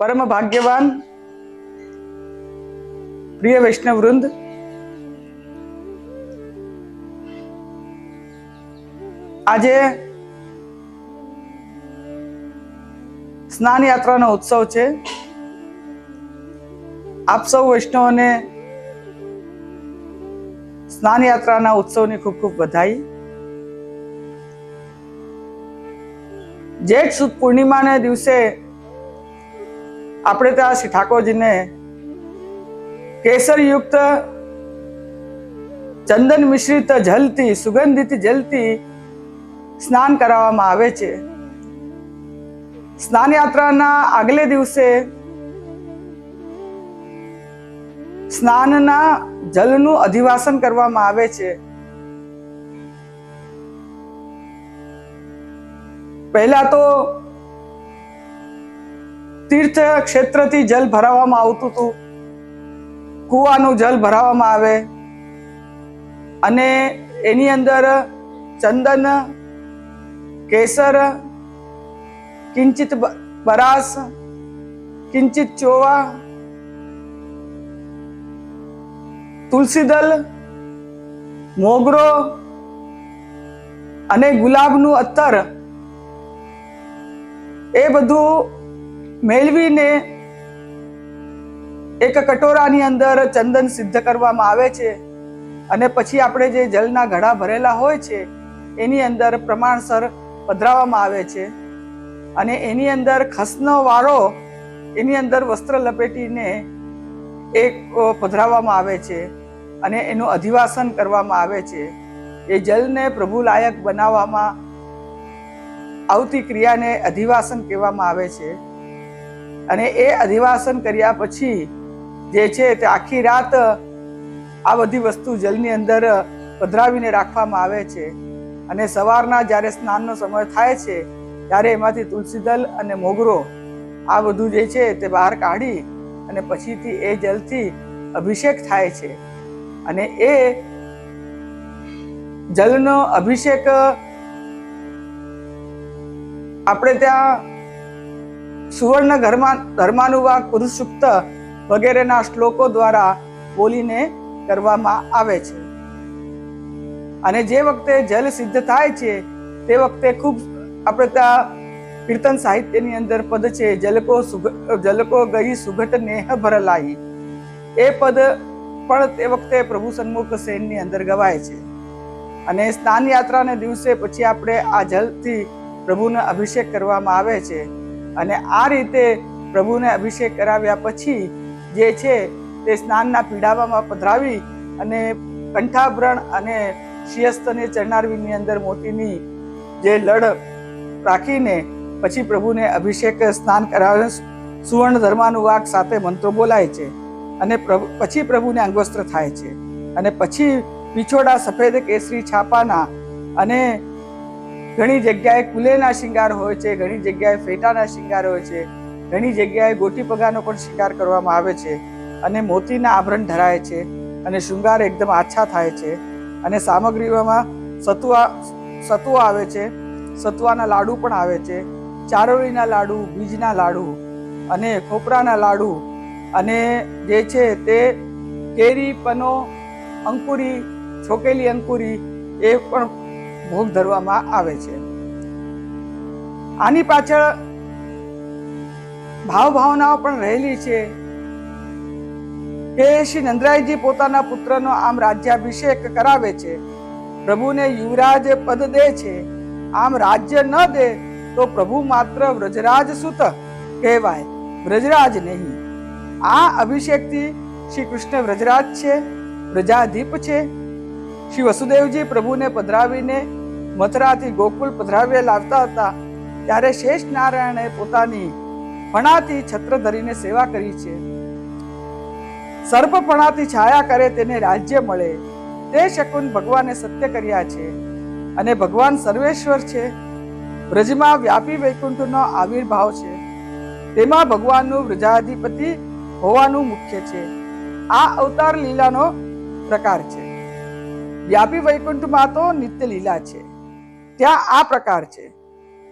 પરમ ભાગ્યવાન પ્રિય વૈષ્ણવ વૃંદ આજે સ્નાન યાત્રાનો ઉત્સવ છે આપ સૌ વૈષ્ણવોને સ્નાન યાત્રાના ઉત્સવની ખૂબ ખૂબ વધાઈ જેઠ સુદ પૂર્ણિમાના દિવસે આપણે ત્યાં શ્રી ઠાકોરજીને કેસરયુક્ત ચંદન મિશ્રિત જલથી સુગંધિત જલથી સ્નાન કરાવવામાં આવે છે. સ્નાન યાત્રાના આગલે દિવસે સ્નાનના જલનું અધિવાસન કરવામાં આવે છે. પહેલા તો તીર્થ ક્ષેત્રથી જલ ભરાવવામાં આવતું હતું. કુવાનું જલ ભરાવવામાં આવે. અને એની અંદર ચંદન, કેસર, કિંચિત બરાસ, કિંચિત ચોવા તુલસીદલ મોગરો અને ગુલાબનું અત્તર એ બધું મેળવીને એક કટોરાની અંદર ચંદન સિદ્ધ કરવામાં આવે છે અને પછી આપણે જે જલના ઘડા ભરેલા હોય છે, એની અંદર પ્રમાણસર પધરાવવામાં આવે છે. અને એની અંદર ખસનો વાળો, એની અંદર વસ્ત્ર લપેટીને એક પધરાવવામાં આવે છે અને એનું અધિવાસન કરવામાં આવે છે. એ જલને પ્રભુ લાયક બનાવવામાં આવતી ક્રિયાને અધિવાસન કહેવામાં આવે છે. અને એ અધિવાસન કર્યા પછી જે છે તે આખી રાત આ બધી વસ્તુ જલની અંદર પધરાવીને રાખવામાં આવે છે. અને સવારના જ્યારે સ્નાનનો સમય થાય છે, ત્યારે એમાંથી તુલસીદલ અને મોગરો આ બધું જે છે તે બહાર કાઢી અને પછીથી એ જલથી અભિષેક થાય છે. અને એ જલનો અભિષેક આપણે ત્યાં સુવર્ણ ઘરમાં ધર્માનુવાક પુરુષુક્ત વગેરેના શ્લોકો દ્વારા બોલીને કરવામાં આવે છે. અને જે વખતે જલ સિદ્ધ થાય છે, તે વખતે ખૂબ આપણે ત્યાં કીર્તન સાહિત્યની અંદર પદ છે, જલકો જલકો ગઈ સુઘટ નેહ ભરલાઈ એ પદ પણ તે વખતે પ્રભુ સન્મુખ સેનની અંદર ગવાય છે. અને સ્નાન યાત્રાને દિવસે પછી આપણે આ જલથી પ્રભુને અભિષેક કરવામાં આવે છે. અને આ રીતે પ્રભુને અભિષેક કરાવ્યા પછી જે છે તે સ્નાનના પીડાવામાં પધરાવી અને કંઠાભરણ અને શિયસ્તને ચરનારવીની અંદર મોતીની જે લડ રાખીને પછી પ્રભુને અભિષેક સ્નાન કરાવે સુવર્ણ ધર્માનુવાક સાથે મંત્રો બોલાય છે અને પ્રભુ, પછી પ્રભુને અંગવસ્ત્ર થાય છે. અને પછી પીછોડા સફેદ કેસરી છાપાના અને ઘણી જગ્યાએ કુલેના શિંગાર હોય છે, ઘણી જગ્યાએ ફેટાના શિંગાર હોય છે, ઘણી જગ્યાએ ગોટી પગાનો પણ શિંગાર કરવામાં આવે છે અને મોતીના આભરણ ધરાય છે અને શૃંગાર એકદમ આછા થાય છે અને સામગ્રીઓમાં સતુઆ સતુઆ આવે છે, સતુઆના લાડુ પણ આવે છે, ચારોળીના લાડુ, બીજના લાડુ અને ખોપરાના લાડુ અને જે છે તે કેરી, પનો, અંકુરી, છોકેલી અંકુરી એ પણ ભોગ ધરવામાં આવે છે. આની પાછળ ભાવ ભાવનાઓ પણ રહેલી છે કે શ્રી નંદરાયજી પોતાના પુત્રનો આમ રાજ્યાભિષેક કરાવે છે. પ્રભુને યુવરાજ પદ દે છે. આમ રાજ્ય ન દે તો પ્રભુ માત્ર વ્રજરાજ સુત કહેવાય. વ્રજરાજ નહીં. આ અભિષેકથી શ્રી કૃષ્ણ વ્રજરાજ છે પ્રજાધીપ છે શ્રી વસુદેવજી પ્રભુને પધરાવીને મથરાથી ગોકુલ પધરાવી લાવતા હતા, ત્યારે શેષ નારાયણે પોતાની ફણાથી છત્ર ધરીને સેવા કરી છે. સર્પ ફણાથી છાયા કરે તેને રાજ્ય મળે. તે શકુન ભગવાને સત્ય કર્યા છે અને ભગવાન સર્વેશ્વર છે. બ્રજમાં વ્યાપી વૈકુંઠનો આવિર્ભાવ છે. તેમાં ભગવાનનું વ્રજાધિપતિ હોવાનું મુખ્ય છે. આ અવતાર લીલાનો પ્રકાર છે. વ્યાપી વૈકુંઠમાં તો નિત્ય લીલા છે. ત્યાં આ પ્રકાર છે.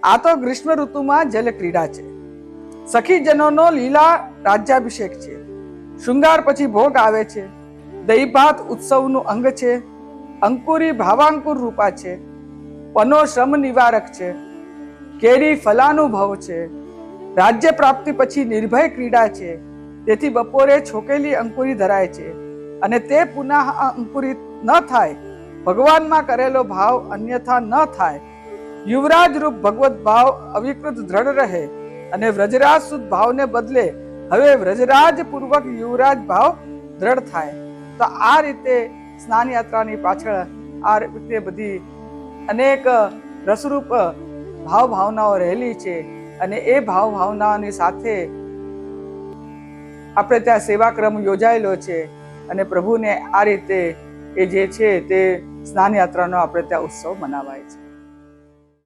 આ તો ગ્રીષ્મ ઋતુમાં જલ ક્રીડા છે. સખીજનોનો લીલા રાજ્યાભિષેક છે. શૃંગાર પછી ભોગ આવે છે. દહીભાત ઉત્સવનું અંગ છે. અંકુરી ભાવાંકુર રૂપા છે. પનો શ્રમ નિવારક છે. કેરી ફલાનુભવ છે. રાજ્ય પ્રાપ્તિ પછી નિર્ભય ક્રીડા છે. તેથી બપોરે છોકેલી અંકુરી ધરાય છે. અને તે પુનઃ અંકુરિત ન થાય ભગવાનમાં કરેલો ભાવ અન્યથા ન થાય. યુવરાજ રૂપ ભગવત ભાવ અવિકૃત દ્રઢ રહે અને વ્રજરાજ સુદ ભાવને બદલે હવે વ્રજરાજ પૂર્વક યુવરાજ ભાવ દ્રઢ થાય. તો આ રીતે સ્નાન યાત્રાની પાછળ આ રીતે બધી અનેક રસરૂપ ભાવ ભાવનાઓ રહેલી છે અને એ ભાવ ભાવનાઓની સાથે આપણે ત્યાં સેવાક્રમ યોજાયેલો છે અને પ્રભુને આ રીતે એ જે છે તે સ્નાન યાત્રાનો આપણે ત્યાં ઉત્સવ મનાવાય છે.